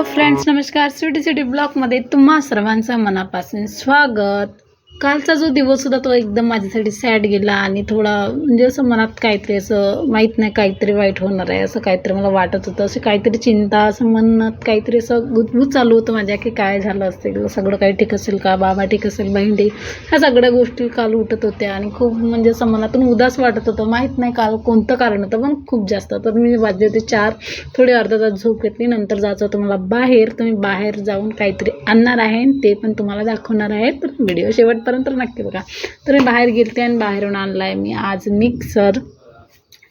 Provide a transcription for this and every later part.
Hello friends नमस्कार. City city ब्लॉकमध्ये तुम्हा सर्वांचं मनापासून स्वागत. कालचा जो दिवस होता तो एकदम माझ्यासाठी सॅड गेला आणि थोडा म्हणजे असं मनात काहीतरी असं माहीत नाही काहीतरी वाईट होणार आहे असं काहीतरी मला वाटत होतं असं काहीतरी चिंता असं मनात काहीतरी असं गुजबूज चालू होतं माझ्या की काय झालं असेल सगळं काही ठीक असेल का बाबा ठीक असेल बहीण ठीक ह्या सगळ्या गोष्टी काल उठत होत्या आणि खूप म्हणजे असं मनातून उदास वाटत होतं. माहीत नाही काल कोणतं कारण होतं पण खूप जास्त. तर मी वाजले होते चार थोडी अर्धा तास झोप घेतली नंतर जायचं होतं मला बाहेर तर मी बाहेर जाऊन काहीतरी आणणार आहे ते पण तुम्हाला दाखवणार आहे. तर व्हिडिओ शेवट शेवटपर्यंत नक्की बघा. तर मी बाहेर गेलते आणि बाहेरून आणला आहे मी आज मिक्सर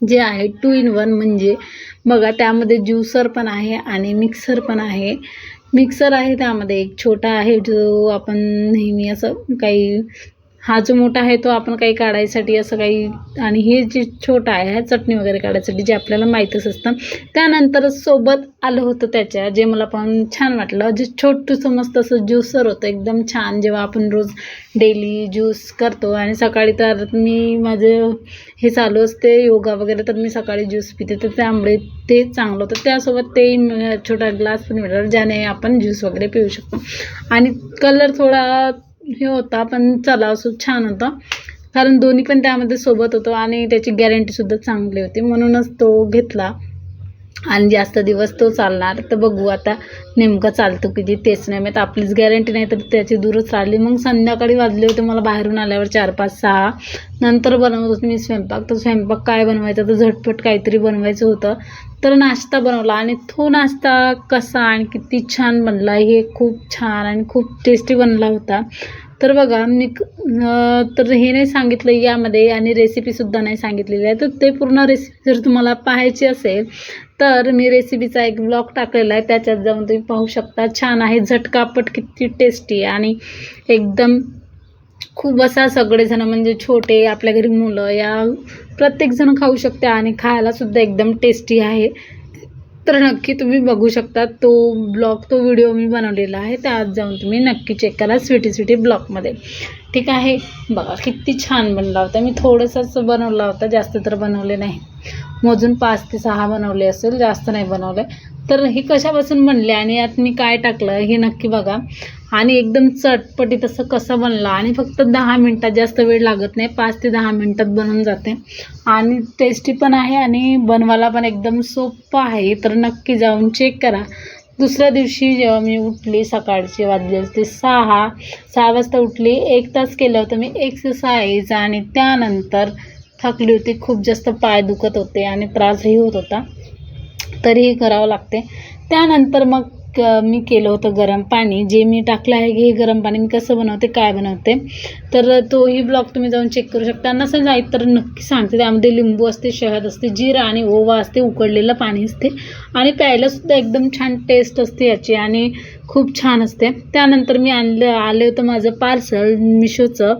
जे आहे टू इन वन म्हणजे बघा त्यामध्ये ज्युसर पण आहे आणि मिक्सर पण आहे. मिक्सर आहे त्यामध्ये एक छोटा आहे जो आपण नेहमी असं काही हा जो मोठा आहे तो आपण काही काढायसाठी असं काही आणि हे जे छोटा आहे हा चटणी वगैरे काढायसाठी जे आपल्याला माहीतच असतं. त्यानंतर सोबत आलं होतं त्याच्या जे मला पण छान वाटलं. जे छोटूसं मस्त असं ज्युसर होतं एकदम छान. जेव्हा आपण रोज डेली ज्यूस करतो आणि सकाळी तर मी माझं हे चालू असते योगा वगैरे तर मी सकाळी ज्यूस पिते. तर त्यामुळे ते चांगलं होतं. त्यासोबत ते छोटा ग्लास पण मिळाला ज्याने आपण ज्यूस वगैरे पिऊ शकतो. आणि कलर थोडा हे होता. पण चला असं छान होता. कारण दोन्ही पण त्यामध्ये सोबत होतो आणि त्याची गॅरंटीसुद्धा चांगली होती. म्हणूनच तो घेतला. आणि जास्त दिवस तो चालणार. तर बघू आता नेमकं चालतो किती तेच नाही माहीत. आपलीच गॅरंटी नाही तर त्याची दूरच राहिली मग संध्याकाळी वाजले होते मला बाहेरून आल्यावर चार पाच सहा. नंतर बनवत होते मी स्वयंपाक. तर स्वयंपाक काय बनवायचा? तर झटपट काहीतरी बनवायचं होतं. तर नाश्ता बनवला आणि तो नाश्ता कसा आणि किती छान बनला. हे खूप छान आणि खूप टेस्टी बनला होता. तर बघा मी तर हे नाही सांगितलं यामध्ये आणि रेसिपीसुद्धा नाही सांगितलेली आहे. तर ते पूर्ण रेसिपी जर तुम्हाला पाहायची असेल तर मी रेसिपीचा एक ब्लॉग टाकलेला आहे. त्याच्यात जाऊन तुम्ही पाहू शकता. छान आहे. झटकापट किती टेस्टी आणि एकदम खूप असा सगळेजण म्हणजे छोटे आपल्या घरी मुलं या प्रत्येकजण खाऊ शकते आणि खायलासुद्धा एकदम टेस्टी आहे. तर नक्की तुम्ही बघू शकता तो ब्लॉग तो व्हिडिओ मी बनवलेला आहे त्यात जाऊन तुम्ही नक्की चेक करा स्वीटी स्वीटी ब्लॉगमध्ये. ठीक आहे? बघा किती छान बनला होता. मी थोडंसंच बनवला होता जास्त तर बनवले नाही. मोजून पाच ते सहा बनवले असेल जास्त नाही बनवले. तर हे कशापासून बनले आणि यात मी काय टाकलं हे नक्की बघा. आणि एकदम चटपटीत असं कसं बनलं आणि फक्त दहा मिनटात जास्त वेळ लागत नाही पाच ते दहा मिनटात बनून जाते. आणि टेस्टी पण आहे आणि बनवायला पण एकदम सोपं आहे तर नक्की जाऊन चेक करा. दुसऱ्या दिवशी जेव्हा मी उठली सकाळची वाजले ते सहा सहा वाजता उठली एक तास केलं होतं मी एक्सरसाइज आणि त्यानंतर थकली होती खूप जास्त पाय दुखत होते आणि त्रासही होत होता. तरीही करावं लागते. त्यानंतर मग क- मी केलं होतं गरम पाणी. जे मी टाकलं आहे की हे गरम पाणी मी कसं बनवते काय बनवते तर तोही ब्लॉग तुम्ही जाऊन चेक करू शकता. नसेल जाईल तर नक्की सांगते त्यामध्ये लिंबू असते शहद असते जिरा आणि ओवा असते उकडलेलं पाणी असते. आणि प्यायलासुद्धा एकदम छान टेस्ट असते याची. आणि खूप छान असते. त्यानंतर मी आणलं आले होतं माझं पार्सल मिशोचं.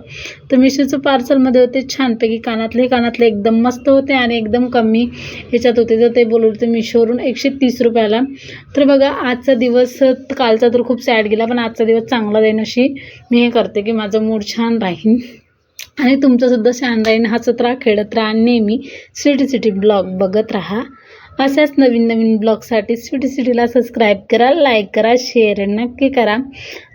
तर मिशोचं पार्सलमध्ये होते छानपैकी कानातले कानातले एकदम मस्त होते आणि एकदम कमी ह्याच्यात होते. तर ते बोलत होते मिशोवरून एकशे तीस रुपयाला. तर बघा आजचा दिवस कालचा तर खूप सॅड गेला पण आजचा दिवस चांगला जाईन अशी मी हे करते की माझा मूड छान राहील आणि तुमचंसुद्धा छान राहीन हसत राहा खेळत राहा आणि नेहमी सिटी सिटी ब्लॉग बघत राहा. अशाच नवीन नवीन ब्लॉगसाठी सिटी सिटीला सबस्क्राईब करा लाईक करा शेअर नक्की करा.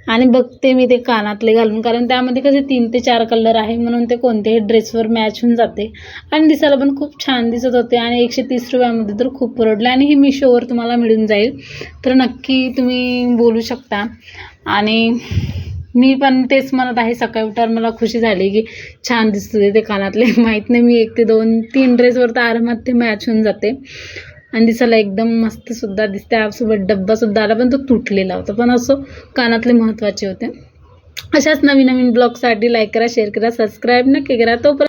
आणि बघते मी ते कानातले घालून कारण त्यामध्ये कसे तीन ते चार कलर आहे म्हणून ते कोणत्याही ड्रेसवर मॅच होऊन जाते. आणि दिसायला पण खूप छान दिसत होते आणि एकशे तीस रुपयामध्ये तर खूप परवडले आणि हे मिशोवर तुम्हाला मिळून जाईल. तर नक्की तुम्ही बोलू शकता. आणि मी पण तेच म्हणत आहे सकाळी उठावर मला खुशी झाली की छान दिसते ते कानातले. माहीत नाही मी एक ते दोन तीन ड्रेसवर तर आरामात ते मॅच होऊन जाते. आणि दिसायला एकदम मस्त सुद्धा दिसते डब्बा सुद्धा आला पण तो तुटलेला होता. पण असो कानातले महत्त्वाचे होते. अशाच नवीन नवीन ब्लॉगसाठी लाईक करा शेअर करा सबस्क्राईब नक्की करा. तोपर्यंत